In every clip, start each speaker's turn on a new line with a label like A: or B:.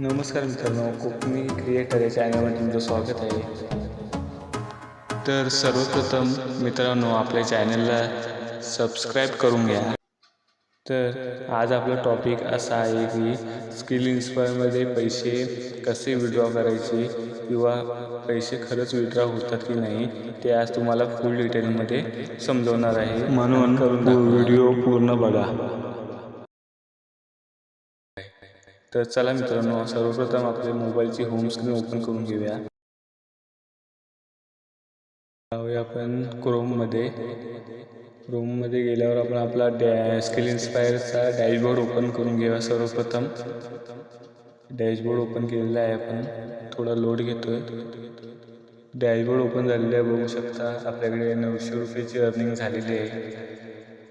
A: नमस्कार मित्रांनो कोकणी क्रिएटर या चॅनलमध्ये तुमचं स्वागत आहे. तर सर्वप्रथम मित्रांनो आपल्या चॅनलला सबस्क्राईब करून घ्या. तर आज आपला टॉपिक असा आहे की स्किल इन्स्पायरमध्ये पैसे कसे विड्रॉ करायचे किंवा पैसे खरंच विड्रॉ होतात की नाही ते आज तुम्हाला फुल डिटेलमध्ये समजवणार आहे. म्हणून करून व्हिडिओ पूर्ण बघा. तर चला मित्रांनो सर्वप्रथम आपल्या मोबाईलची होम स्क्रीन ओपन करून घेऊया. जाऊया आपण क्रोममध्ये क्रोममध्ये गेल्यावर आपण आपला डॅ स्किल इन्स्पायरचा डॅशबोर्ड ओपन करून घेऊया सर्वप्रथम. डॅशबोर्ड ओपन केलेला आहे आपण. थोडा लोड घेतोय. डॅशबोर्ड ओपन झालेलं आहे बघू शकता. आपल्याकडे नऊशे रुपयाची अर्निंग झालेली आहे.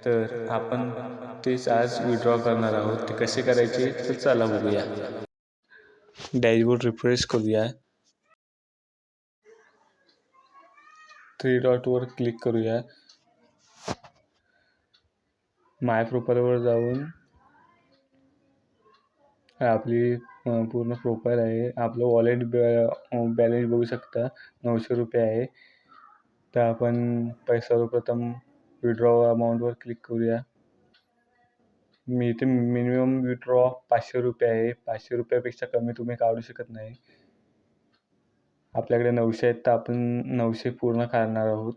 A: तर आपण तेच आज विड्रॉ करणार आहोत. ते कसे करायचे तर चला बघूया. डॅशबोर्ड रिफ्रेश करूया. थ्री डॉटवर क्लिक करूया. माय प्रोफाईलवर जाऊन आपली पूर्ण प्रोफाईल आहे. आपलं वॉलेट बॅलन्स बघू शकता. नऊशे रुपये आहे. तर आपण पैसा सर्वप्रथम विड्रॉ अमाऊंटवर क्लिक करूया. मी इथे मिनिमम विड्रॉ पाचशे रुपये आहे. पाचशे रुपयापेक्षा कमी तुम्ही काढू शकत नाही. आपल्याकडे नऊशे आहेत तर आपण नऊशे पूर्ण काढणार आहोत.